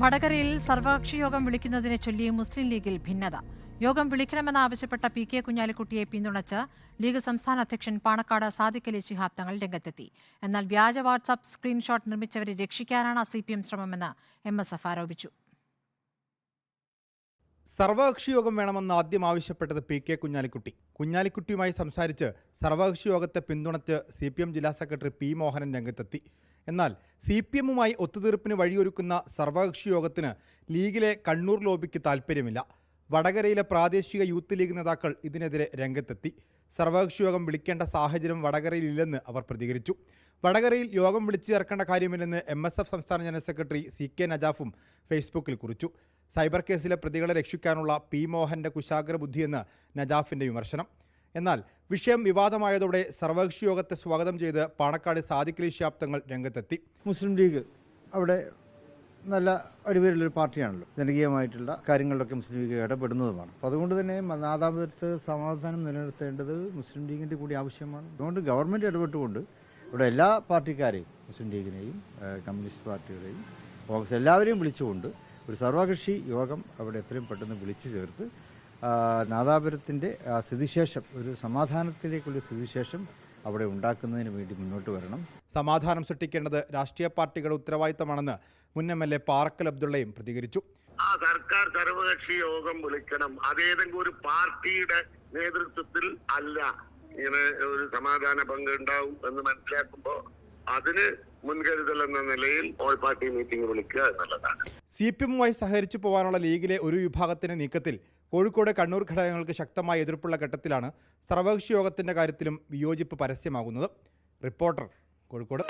വടകരയിൽ സർവകക്ഷി യോഗം വിളിക്കുന്നതിനെ ചൊല്ലി മുസ്ലിം ലീഗിൽ ഭിന്നത. യോഗം വിളിക്കണമെന്നാവശ്യപ്പെട്ട പി കെ കുഞ്ഞാലിക്കുട്ടിയെ പിന്തുണച്ച് ലീഗ് സംസ്ഥാന അധ്യക്ഷൻ പാണക്കാട് സാദിഖ് അലി ശിഹാബ് തങ്ങൾ രംഗത്തെത്തി. എന്നാൽ വ്യാജ വാട്സാപ്പ് സ്ക്രീൻഷോട്ട് നിർമ്മിച്ചവരെ രക്ഷിക്കാനാണ് സി പി എം ശ്രമമെന്ന് എം എസ് എഫ് ആരോപിച്ചു. സർവകക്ഷി യോഗം വേണമെന്ന് ആദ്യം ആവശ്യപ്പെട്ടത് പി കെ കുഞ്ഞാലിക്കുട്ടി. കുഞ്ഞാലിക്കുട്ടിയുമായി സംസാരിച്ച് സർവകക്ഷി യോഗത്തെ പിന്തുണച്ച് സി പി എം ജില്ലാ സെക്രട്ടറി പി മോഹനൻ രംഗത്തെത്തി. എന്നാൽ സി പി എമ്മുമായി ഒത്തുതീർപ്പിന് വഴിയൊരുക്കുന്ന സർവകക്ഷി യോഗത്തിന് ലീഗിലെ കണ്ണൂർ ലോബിക്ക് താൽപ്പര്യമില്ല. വടകരയിലെ പ്രാദേശിക യൂത്ത് ലീഗ് നേതാക്കൾ ഇതിനെതിരെ രംഗത്തെത്തി. സർവകക്ഷി യോഗം വിളിക്കേണ്ട സാഹചര്യം വടകരയിലില്ലെന്ന് അവർ പ്രതികരിച്ചു. വടകരയിൽ യോഗം വിളിച്ചു ചേർക്കേണ്ട കാര്യമില്ലെന്ന് എം എസ് എഫ് സംസ്ഥാന ജനറൽ സെക്രട്ടറി സി കെ നജാഫും ഫേസ്ബുക്കിൽ കുറിച്ചു. സൈബർ കേസിലെ പ്രതികളെ രക്ഷിക്കാനുള്ള പി മോഹന്റെ കുശാഗ്ര ബുദ്ധിയെന്ന് നജാഫിന്റെ വിമർശനം. എന്നാൽ വിഷയം വിവാദമായതോടെ സർവകക്ഷി യോഗത്തെ സ്വാഗതം ചെയ്ത് പാണക്കാട് സാദിഖലി ശാബ്ദങ്ങൾ രംഗത്തെത്തി. മുസ്ലിം ലീഗ് അവിടെ നല്ല അടിപേരുള്ളൊരു പാർട്ടിയാണല്ലോ. ജനകീയമായിട്ടുള്ള കാര്യങ്ങളിലൊക്കെ മുസ്ലിം ലീഗ് ഇടപെടുന്നതുമാണ്. അപ്പോൾ അതുകൊണ്ട് തന്നെ നാദാപുരത്ത് സമാധാനം നിലനിർത്തേണ്ടത് മുസ്ലിം ലീഗിന്റെ കൂടി ആവശ്യമാണ്. അതുകൊണ്ട് ഗവൺമെന്റ് ഇടപെട്ടുകൊണ്ട് ഇവിടെ എല്ലാ പാർട്ടിക്കാരെയും മുസ്ലിം ലീഗിനെയും കമ്മ്യൂണിസ്റ്റ് പാർട്ടികളെയും കോൺഗ്രസ് എല്ലാവരെയും വിളിച്ചുകൊണ്ട് ഒരു സർവകക്ഷി യോഗം അവിടെ എത്രയും പെട്ടെന്ന് വിളിച്ചു ചേർത്ത് നാദാപുരത്തിന്റെ ആ സ്ഥിതിശേഷം ഒരു സമാധാനത്തിലേക്കുള്ള സ്ഥിതിശേഷം അവിടെ ഉണ്ടാക്കുന്നതിന് വേണ്ടി മുന്നോട്ട് വരണം. സമാധാനം സൃഷ്ടിക്കേണ്ടത് രാഷ്ട്രീയ പാർട്ടികളുടെ ഉത്തരവാദിത്തമാണെന്ന് മുൻ എം എൽ എ പാറക്കൽ അബ്ദുള്ളയും പ്രതികരിച്ചു. ആ സർക്കാർ സർവകക്ഷി യോഗം വിളിക്കണം. അതേതെങ്കിലും ഒരു പാർട്ടിയുടെ നേതൃത്വത്തിൽ അല്ല ഇങ്ങനെ ഒരു സമാധാന പങ്ക് ഉണ്ടാവും എന്ന് മനസ്സിലാക്കുമ്പോൾ അതിന് മുൻകരുതൽ എന്ന നിലയിൽ ഓൾ പാർട്ടി മീറ്റിംഗ് വിളിക്കുക എന്നുള്ളതാണ്. സി പി എമ്മുമായി സഹകരിച്ചു പോകാനുള്ള ലീഗിലെ ഒരു വിഭാഗത്തിന്റെ നീക്കത്തിൽ കോഴിക്കോട് കണ്ണൂർ ഘടകങ്ങൾക്ക് ശക്തമായ എതിർപ്പുള്ള ഘട്ടത്തിലാണ് സർവകക്ഷി യോഗത്തിന്റെ കാര്യത്തിലും വിയോജിപ്പ് പരസ്യമാകുന്നത്. റിപ്പോർട്ടർ കോഴിക്കോട്.